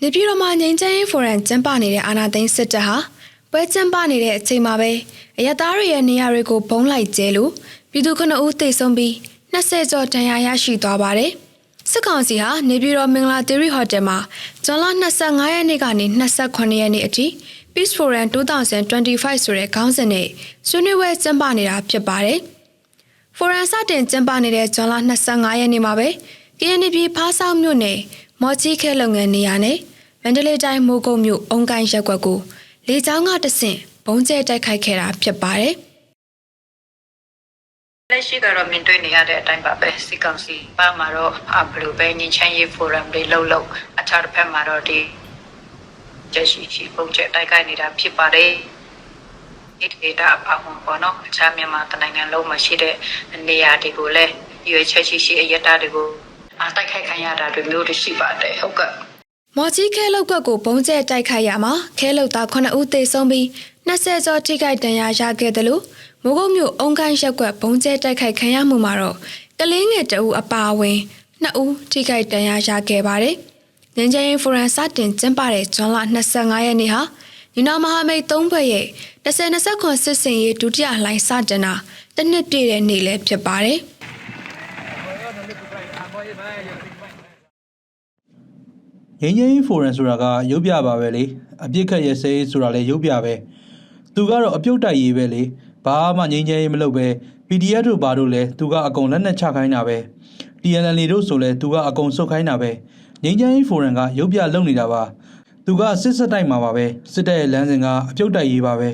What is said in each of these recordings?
နေပြည်တော်မှာငိန်ချမ်းရေးဖိုရမ်ကျင်းပနေတဲ့အာနာသိန်းစစ်တပ်ဟာပွဲကျင်းပနေတဲ့အချိန်မှာပဲအရသားတွေရဲ့နေရာတွေကိုဘုံလိုက်ကျဲလို့ပြည်သူခုနှစ်ဦးသေဆုံးပြီး20ကျော်ဒဏ်ရာရရှိသွားပါတယ်။စစ်ကောင်စီဟာနေပြည်တော်မင်္ဂလာတေရီဟိုတယ်မှာဇွန်လ25ရက်နေ့ကနေ28ရက်နေ့အထိ Peace Forum 2025ဆိုတဲ့ခေါင်းစဉ်နဲ့ဆွေးနွေးပွဲကျင်းပနေတာဖြစ်ပါတယ်။ ဖိုရန်စတင်ကျင်းပနေတဲ့ဇွန်လ25ရက်နေ့မှာပဲ KNP ဖားဆောင်မြို့နယ်မော်ချီခဲလုပ်ငန်းနေရာနဲ့မန္တလေးတိုင်းမိုးကုတ်မြို့အုံကိုင်းရက်ကွက်ကိုလေကြောင်းကတဆင့်ဘုံကျဲတိုက်ခိုက်ခဲ့တာဖြစ်ပါတယ်လက်ရှိကတော့မြင်တွေ့နေရတဲ့အတိုင်းပါပဲစီကောင်စီပါမှာတော့အဘလိုပဲညင်ချမ်းရေးဖိုရမ်တွေလှုပ်လှုပ်အခြားတစ်ဖက်မှာတော့ဒီချက်ရှိရှိပုံချက်တိုက်ခိုက်နေတာဖြစ်ပါတယ် ဒီဒေတာအပါဝင်ပေါ့နော်အခြားမြန်မာတနိုင်ငံလုံးမှာရှိတဲ့နေရာတွေကိုလည်းရွေးချက်ရှိရှိအရတာတွေကိုအတိုက်ခိုက်ခံရတာတွေမျိုးတွေရှိပါတယ်ဟုတ်ကဲ့။မော်ချီခဲလုပ်ကွက်ကိုဘုံကျဲတိုက်ခိုက်ရမှာခဲလုပ်သား9ဦးသေဆုံးပြီး20ကျော်ထိခိုက်ဒဏ်ရာရခဲ့တယ်လို့မိုးကုတ်မြို့အုံကိုင်းရက်ကွက်ဘုံကျဲတိုက်ခိုက်ခံရမှုမှာတော့ကလေးငယ်တအူအပါအဝင်2ဦးထိခိုက်ဒဏ်ရာရခဲ့ပါတယ်။ငင်းချရင်ဖိုရန်စတင်ကျင်းပတဲ့ဇွန်လ25ရက်နေ့ဟာ ညီနောင်မဟာမိတ်၃ဘက်ရဲ့10-20ခွန်စစ်စင်ရေးဒုတိယလှိုင်းစတင်တာတစ်နှစ်ပြည့်တဲ့နေ့လည်းဖြစ်ပါတယ်။ငင်းငင်းဖိုရန်ဆိုတာကရုပ်ပြပါပဲလေအပြစ်ခတ်ရစေးဆိုတာလည်းရုပ်ပြပဲသူကတော့အပြုတ်တိုက်ရေးပဲလေဘာမှငင်းငင်းရေးမလုပ်ပဲ PDF တို့ဘာတို့လဲသူကအကုန်လက်နက်ချခိုင်းတာပဲ TNL တို့ဆိုလဲသူကအကုန်စုတ်ခိုင်းတာပဲငင်းငင်းဖိုရန်ကရုပ်ပြလုပ်နေတာပါ သူကစစ်စစ်တိုက်မှာပါပဲစစ်တပ်ရဲ့လမ်းစဉ်ကအပြုတ်တိုက်ရေးပါပဲ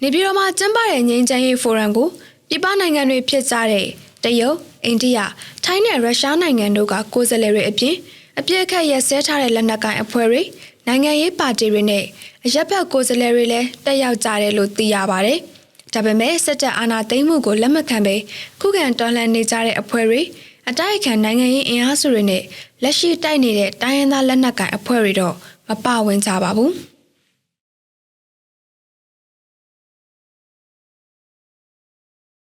နေပြည်တော်မှာကျင်းပတဲ့ငြိမ်းချမ်းရေးဖိုရမ်ကိုပြည်ပနိုင်ငံတွေဖြစ်ကြတဲ့တရုတ်၊အိန္ဒိယ၊ထိုင်းနဲ့ရုရှားနိုင်ငံတို့ကကိုယ်စားလှယ်တွေအပြင်အပြစ်အခတ်ရက်စဲထားတဲ့လက်နက်ကိုင်အဖွဲ့တွေနိုင်ငံရေးပါတီတွေနဲ့အရက်ဘက်ကိုယ်စားလှယ်တွေလည်းတက်ရောက်ကြတယ်လို့သိရပါတယ်။ဒါပေမဲ့စစ်တပ်အာဏာသိမ်းမှုကိုလက်မခံဘဲခုခံတော်လှန်နေကြတဲ့အဖွဲ့တွေ အတိုက်အခံနိုင်ငံရေးအင်အားစုတွေနဲ့လက်ရှိတိုက်နေတဲ့တိုင်းရင်းသားလက်နက်ကိုင်အဖွဲ့တွေတော့မပါဝင်ကြပါဘူး။